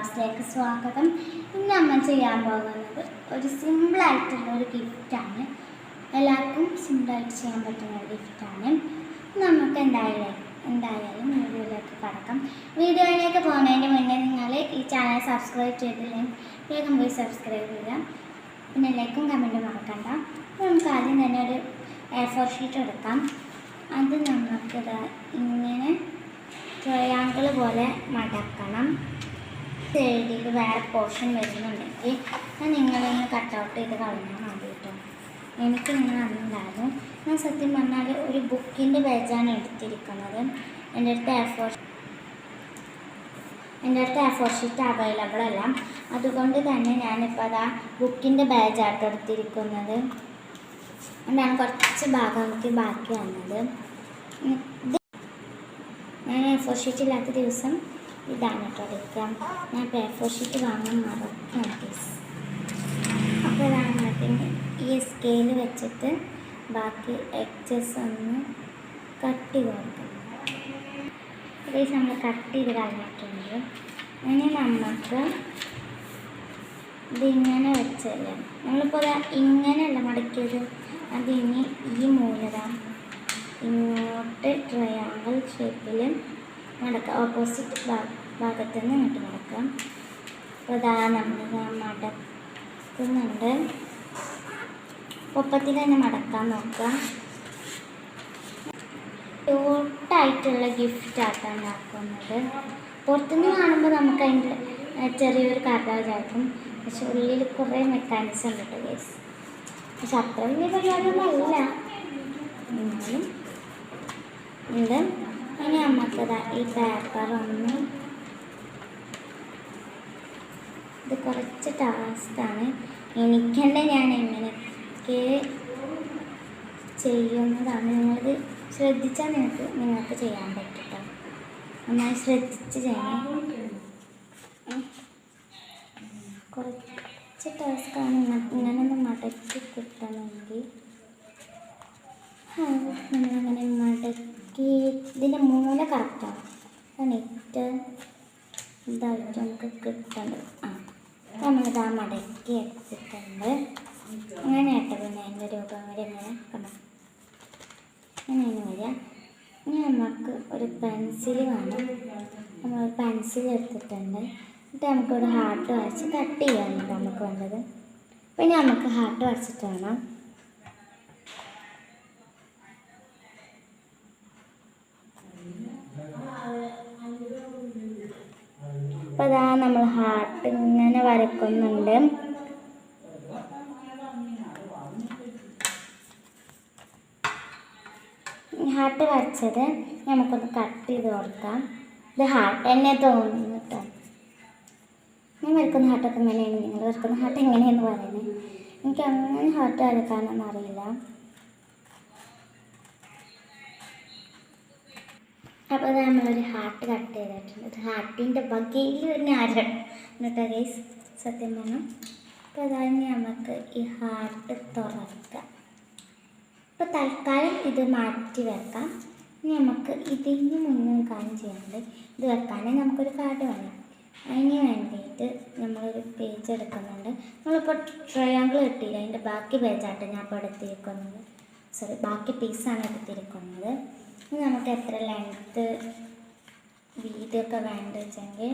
വ്ളോഗ്സിലേക്ക് സ്വാഗതം. ഇന്ന് നമ്മൾ ചെയ്യാൻ പോകുന്നത് ഒരു സിമ്പിളായിട്ടുള്ള ഒരു ഗിഫ്റ്റാണ് എല്ലാവർക്കും സിമ്പിളായിട്ട് ചെയ്യാൻ പറ്റുന്ന ഒരു ഗിഫ്റ്റാണ് നമുക്ക് എന്തായാലും എന്തായാലും വീഡിയോയിലേക്ക് കടക്കാം. വീഡിയോയിലേക്ക് പോകുന്നതിന് മുന്നേ നിങ്ങൾ ഈ ചാനൽ സബ്സ്ക്രൈബ് ചെയ്തില്ലെങ്കിൽ വേഗം പോയി സബ്സ്ക്രൈബ് ചെയ്യുക. പിന്നെ ലൈക്കും കമന്റും മറക്കണ്ട. നമുക്ക് ആദ്യം തന്നെ ഒരു എ ഫോർ ഷീറ്റ് എടുക്കാം. അത് നമുക്ക് ദാ ഇങ്ങനെ ട്രയാങ്കിൾ പോലെ മടക്കണം. സൈഡിൽ വേറെ പോർഷൻ വരുന്നുണ്ടെങ്കിൽ ഞാൻ നിങ്ങളൊന്ന് കട്ടൗട്ട് ചെയ്ത് കളഞ്ഞാൽ മതി കേട്ടോ എനിക്ക് നിങ്ങൾ അന്നുണ്ടായിരുന്നു ഞാൻ സത്യം പറഞ്ഞാൽ ഒരു ബുക്കിന്റെ പേജാണ് എടുത്തിരിക്കുന്നത്. എന്റെ അടുത്ത് എ ഫോർ എന്റെ അടുത്ത് എ ഫോർ ഷീറ്റ് അവൈലബിൾ അല്ല. അതുകൊണ്ട് തന്നെ ഞാനിപ്പോൾ അതാ ബുക്കിന്റെ ബാജായിട്ട് എടുത്തിരിക്കുന്നത്. എന്താണ് കുറച്ച് ഭാഗം എനിക്ക് ബാക്കി വന്നത്. ഞാൻ എ ഫോർ ഷീറ്റ് ഇല്ലാത്ത ദിവസം ഇതാണ് കേട്ടോ ഞാൻ പേപ്പർ ഷീറ്റ് വാങ്ങാൻ മറക്കും പ്ലീസ് അപ്പോൾ പിന്നെ ഈ സ്കെയിൽ വെച്ചിട്ട് ബാക്കി എക്സസ് ഒന്ന് കട്ട് ചെയ്ത് കൊടുക്കണം നമ്മൾ കട്ട് ചെയ്ത് കഴിഞ്ഞിട്ടുണ്ട്. ഇനി നമുക്ക് ഇതിങ്ങനെ വെച്ചല്ലേ? നമ്മളിപ്പോൾ ഇങ്ങനെയല്ല മടക്കിയത്. അതിനി ഈ മൂലത ഇങ്ങോട്ട് ട്രയാങ്കിൾ ഷേപ്പിൽ മടക്കാം ഓപ്പോസിറ്റ് ഭാഗത്ത് നിന്ന് ഇങ്ങോട്ട് മടക്കാം അപ്പോൾ ഇതാ നമ്മൾ മടക്കുന്നുണ്ട് ഒപ്പത്തിൽ തന്നെ മടക്കാൻ നോക്കാം. ക്യൂട്ടായിട്ടുള്ള ആക്കാൻ ഉണ്ടാക്കുന്നത് പുറത്തുനിന്ന് കാണുമ്പോൾ നമുക്ക് അതിന്റെ ചെറിയൊരു കഥാചാരം പക്ഷെ ഉള്ളിൽ കുറേ മെക്കാനിസം ഉണ്ട് ഗേസ് പക്ഷെ അത്ര വലിയ പരിപാടിയൊന്നും അല്ല. എന്നാലും ഉണ്ട്. ഇനി നമുക്കതാ ഈ പേപ്പർ ഒന്ന് ഇത് കുറച്ച് ടാസ്ക്കാണ് എനിക്കെന്നെ ഞാൻ എങ്ങനെയൊക്കെ ചെയ്യുന്നതാണ്. നിങ്ങളിത് ശ്രദ്ധിച്ചാൽ നിങ്ങൾക്ക് നിങ്ങൾക്ക് ചെയ്യാൻ പറ്റും കേട്ടോ നന്നായി ശ്രദ്ധിച്ച് ചെയ്യണം. കുറച്ച് ടാസ്ക്കാണ് ഇങ്ങനെ ഒന്ന് മടക്കി കിട്ടണമെങ്കിൽ നമ്മളിങ്ങനെ മടക്കി ഇതിന്റെ മൂല കറക്റ്റാണ് അതാണ് ഏറ്റവും ഇതായിട്ട് നമുക്ക് കിട്ടേണ്ടത്. ആ നമ്മളിതാ മടക്കി എടുത്തിട്ടുണ്ട് അങ്ങനെ കേട്ടോ പിന്നെ അതിന്റെ രൂപം വരെ ഇങ്ങനെ കണ്ടോ അങ്ങനെയാണ് വരിക. ഇനി നമുക്ക് ഒരു പെൻസിൽ വേണം. നമ്മൾ പെൻസിൽ എടുത്തിട്ടുണ്ട്. എന്നിട്ട് നമുക്കൊരു ഹാർട്ട് വരച്ച് കട്ട് ചെയ്യാനാണ് നമുക്ക് വേണ്ടത്. പിന്നെ നമുക്ക് ഹാർട്ട് വരച്ചിട്ട് വേണം. അപ്പോൾ ഇതാ നമ്മൾ ഹാർട്ട് ഇങ്ങനെ വരക്കുന്നുണ്ട്. ഹാർട്ട് വരച്ചത് നമുക്കൊന്ന് കട്ട് ചെയ്ത് ഓർക്കാം ഇത് ഹാർട്ട് തന്നെ തോന്നുന്നു കേട്ടോ ഞാൻ വരക്കുന്ന ഹാർട്ടൊക്കെ എങ്ങനെയാണ് നിങ്ങൾ വരക്കുന്ന ഹാർട്ട് എങ്ങനെയാണെന്ന് പറയുന്നത് എനിക്ക് അങ്ങനെ ഹാർട്ട് വരക്കാനൊന്നും അറിയില്ല. അപ്പോൾ നമ്മളൊരു ഹാർട്ട് കട്ട് ചെയ്തിട്ടുണ്ട്. ഹാർട്ടിന്റെ ബഗയിൽ തന്നെ ആരാണ്? എന്നിട്ട് ഗൈസ് സത്യം പറഞ്ഞു അപ്പോൾ അതാണ് നമുക്ക് ഈ ഹാർട്ട് തുറക്കാം ഇപ്പോൾ തൽക്കാലം ഇത് മാറ്റി വെക്കാം. ഇനി നമുക്ക് ഇതിന് മുന്നേ ഒരു കാര്യം ചെയ്യാനുണ്ട്. ഇത് വെക്കാനേ നമുക്കൊരു കാർഡ് വേണം. അതിന് വേണ്ടിയിട്ട് നമ്മളൊരു പേജ് എടുക്കുന്നുണ്ട്. നമ്മളിപ്പോൾ ട്രയാങ്കിൾ കിട്ടിയില്ല. അതിന്റെ ബാക്കി പേജായിട്ട് ഞാൻ ഇപ്പോൾ എടുത്തിരിക്കുന്നത്. സോറി ബാക്കി പീസാണ് എടുത്തിരിക്കുന്നത്. നമുക്ക് എത്ര ലെങ്ത്ത് വീതിയൊക്കെ വേണ്ട വെച്ചെങ്കിൽ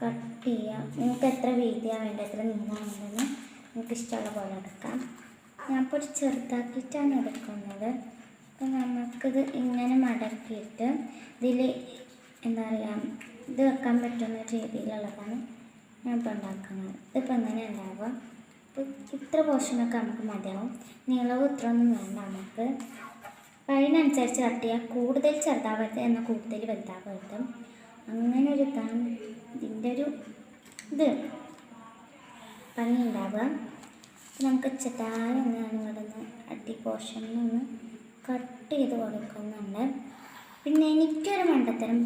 കട്ട് ചെയ്യാം. നിങ്ങൾക്ക് എത്ര വീതിയാണ് വേണ്ടത്? എത്ര നീളമാണ് വേണ്ടതെന്ന് നിങ്ങൾക്ക് ഇഷ്ടമുള്ള പോലെ എടുക്കാം. ഞാൻ ഇപ്പോൾ ഒരു ചെറുതാക്കിയിട്ടാണ് എടുക്കുന്നത്. അപ്പം നമുക്കിത് ഇങ്ങനെ മടക്കിയിട്ട് ഇതിൽ എന്താ പറയുക ഇത് വെക്കാൻ പറ്റുന്ന രീതിയിലുള്ളതാണ് ഞാൻ ഇപ്പോൾ ഉണ്ടാക്കുന്നത്. ഇതിപ്പോൾ എങ്ങനെ ഉണ്ടാവുക? അപ്പോൾ ഇത്ര പോർഷനൊക്കെ നമുക്ക് മതിയാവും. നീളവും ഇത്ര ഒന്നും വേണ്ട നമുക്ക്. അതിനനുസരിച്ച് കട്ട് കൂടുതൽ ചെറുതാവരുത് എന്നാൽ കൂടുതൽ വലുതാവരുത് അങ്ങനെ ഒരു ഇതാണ് ഇതിന്റെ ഒരു ഇത് ഭംഗി ഉണ്ടാവുക നമുക്ക് ചെറുതായൊന്ന് ഇവിടെ നിന്ന് അടി പോർഷനിൽ ഒന്ന് കട്ട് ചെയ്ത് കൊടുക്കുന്നുണ്ട്. പിന്നെ എനിക്കൊരു മണ്ടത്തരം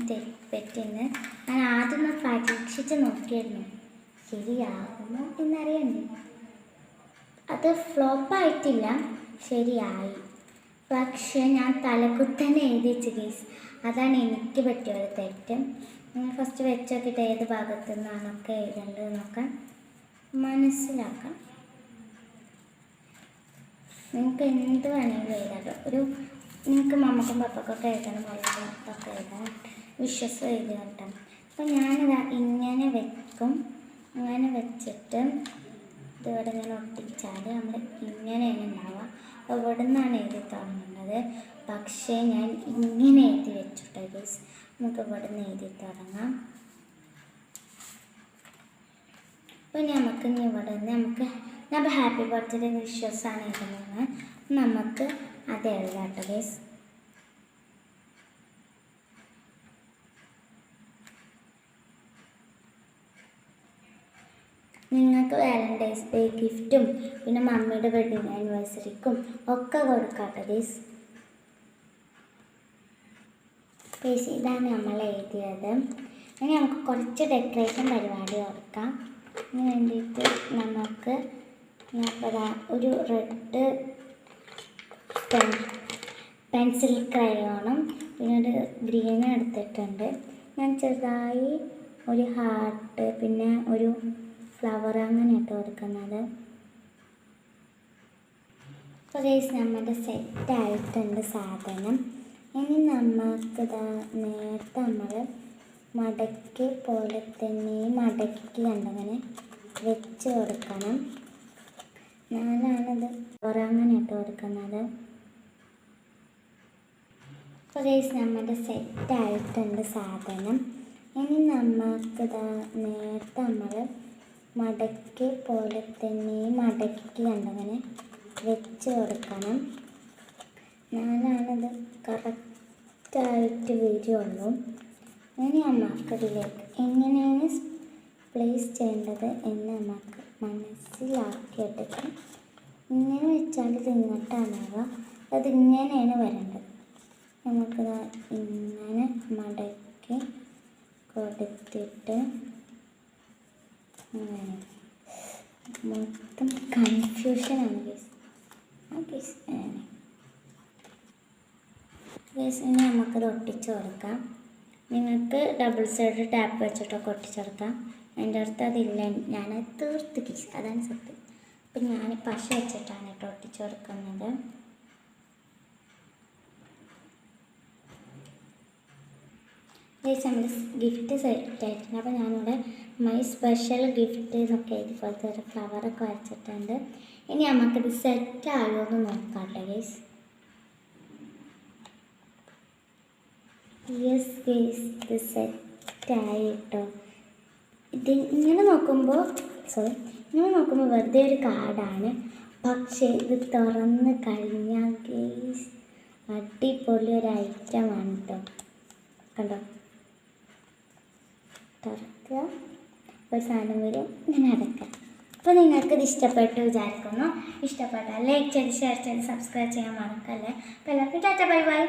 പെറ്റിന്ന് ഞാൻ ആദ്യം ഒന്ന് പരീക്ഷിച്ച് നോക്കിയായിരുന്നു. ശരിയാകുമോ എന്നറിയണ്ടേ അത് ഫ്ലോപ്പായിട്ടില്ല ശരിയായി. പക്ഷേ ഞാൻ തലക്കുത്തന്നെ എഴുതി വെച്ച് ഗീസ് അതാണ് എനിക്ക് പറ്റിയ ഒരു തെറ്റ് ഫസ്റ്റ് വെച്ച് നോക്കിയിട്ട് ഏത് ഭാഗത്തു നിന്നാണൊക്കെ എഴുതേണ്ടത് നോക്കാൻ മനസ്സിലാക്കാം. നിങ്ങൾക്ക് എന്ത് വേണമെങ്കിലും എഴുതാം ഒരു നിങ്ങൾക്ക് മമ്മക്കും പപ്പക്കൊക്കെ എഴുതണം വല്ലതൊക്കെ എഴുതാം. വിശ്വസം എഴുതി കിട്ടാം അപ്പം ഞാനിതാ ഇങ്ങനെ വെക്കും. അങ്ങനെ വെച്ചിട്ട് ഇതിവിടെ ഞാൻ ഒട്ടിച്ചാൽ നമ്മൾ ഇങ്ങനെയാണ് ഉണ്ടാവുക അപ്പോൾ ഇവിടെ നിന്നാണ് എഴുതി തുടങ്ങുന്നത്. പക്ഷേ ഞാൻ ഇങ്ങനെ എഴുതി വെച്ചിട്ട് ഗൈസ് നമുക്ക് ഇവിടെ നിന്ന് എഴുതി തുടങ്ങാം. അപ്പോൾ നമുക്ക് ഇനി ഇവിടെ നിന്ന് നമുക്ക് നമ്മൾ ഹാപ്പി ബർത്ത്ഡേ ആണ് എഴുതുന്നത്. നമുക്ക് അത് എഴുതാം കേട്ടോ ഗൈസ് നിങ്ങൾക്ക് വാലന്റൈൻസ് ഡേ ഗിഫ്റ്റും പിന്നെ മമ്മിയുടെ വെഡിങ് ആനിവേഴ്സറിക്കും ഒക്കെ കൊടുക്കാട്ടോ ഗൈസ് ഗൈസ് ഇതാണ് നമ്മൾ എഴുതിയത്. ഇനി നമുക്ക് കുറച്ച് ഡെക്കറേഷൻ പരിപാടി ഓർക്കാം. അതിന് വേണ്ടിയിട്ട് നമുക്ക് ഒരു റെഡ് പെൻ പെൻസിൽ ക്രയോണും പിന്നെ ഒരു ഗ്രീനും എടുത്തിട്ടുണ്ട്. ഞാൻ ചെറുതായി ഒരു ഹാർട്ട് പിന്നെ ഒരു ഫ്ലവർ അങ്ങനെ ഇട്ട് കൊടുക്കുന്നത്. അപ്പോൾ ഗൈസ് നമ്മുടെ സെറ്റ് ആയിട്ടുണ്ട് സാധനം. ഇനി നമുക്ക് നേരത്തെ നമ്മൾ മടക്കി പോലെ തന്നെ മടക്കി കണ്ടങ്ങനെ വെച്ച് കൊടുക്കണം. ഞാനാണിത് അങ്ങനെ ഇട്ട് കൊടുക്കുന്നത്. അപ്പോൾ ഗൈസ് നമ്മുടെ സെറ്റ് ആയിട്ടുണ്ട് സാധനം. ഇനി നമുക്ക് നേരത്തെ നമ്മൾ മടക്കി പോലെ തന്നെ മടക്കി കണ്ടങ്ങനെ വെച്ച് കൊടുക്കണം. ഞാനാണിത് കറക്റ്റായിട്ട് വരുള്ളൂ ഇനി അമ്മക്കതിലേക്ക് എങ്ങനെയാണ് പ്ലേസ് ചെയ്യേണ്ടത് എന്ന് നമുക്ക് മനസ്സിലാക്കിയെടുക്കാം. ഇങ്ങനെ വെച്ചാൽ ഇത് ഇങ്ങോട്ടാണാവുക അത് ഇങ്ങനെയാണ് വരേണ്ടത്. നമുക്കിത് ഇങ്ങനെ മടക്കി കൊടുത്തിട്ട് അങ്ങനെ മൊത്തം കൺഫ്യൂഷനാണ് കേസ് ആ കേസ് ഇനി നമുക്കത് ഒട്ടിച്ച് കൊടുക്കാം. നിങ്ങൾക്ക് ഡബിൾ സൈഡ് ടാപ്പ് വെച്ചിട്ടൊക്കെ ഒട്ടിച്ചെടുക്കാം. എന്റെ അടുത്ത് അതില്ല. ഞാൻ തീർത്ത് കേസ് അതാണ് സത്യം. അപ്പം ഞാൻ പശ വെച്ചിട്ടാണ് കേട്ടോ ഒട്ടിച്ചു കൊടുക്കുന്നത്. ഗൈസ് നമ്മൾ ഗിഫ്റ്റ് സെറ്റ് ആയിട്ടുണ്ട് അപ്പോൾ ഞാനിവിടെ മൈ സ്പെഷ്യൽ ഗിഫ്റ്റ് എന്നൊക്കെ ഇതുപോലത്തെ പോലത്തെ ഒരു ഫ്ലവറൊക്കെ വരച്ചിട്ടുണ്ട്. ഇനി നമുക്കിത് സെറ്റ് ആയോ എന്ന് നോക്കാം കേട്ടോ ഗൈസ് യെസ് ഗൈസ് ഇത് സെറ്റായി കേട്ടോ ഇത് ഇങ്ങനെ നോക്കുമ്പോൾ സോറി ഇങ്ങനെ നോക്കുമ്പോൾ വെറുതെ ഒരു കാർഡാണ് പക്ഷേ ഇത് തുറന്ന് കഴിഞ്ഞാൽ ഗൈസ് അടിപൊളി ഒരു ഐറ്റമാണ് കേട്ടോ കണ്ടോ? തുറക്കുക ഒരു സാധനം വരും. ഇങ്ങനെ അടക്കുക അപ്പോൾ നിങ്ങൾക്കിത് ഇഷ്ടപ്പെട്ടു വിചാരിക്കുന്നു. ഇഷ്ടപ്പെട്ടാൽ ലൈക്ക് ചെയ്ത് ഷെയർ ചെയ്ത് സബ്സ്ക്രൈബ് ചെയ്യാൻ മറക്കല്ലേ. അപ്പോൾ എല്ലാവർക്കും ടാറ്റ ബൈ ബൈ.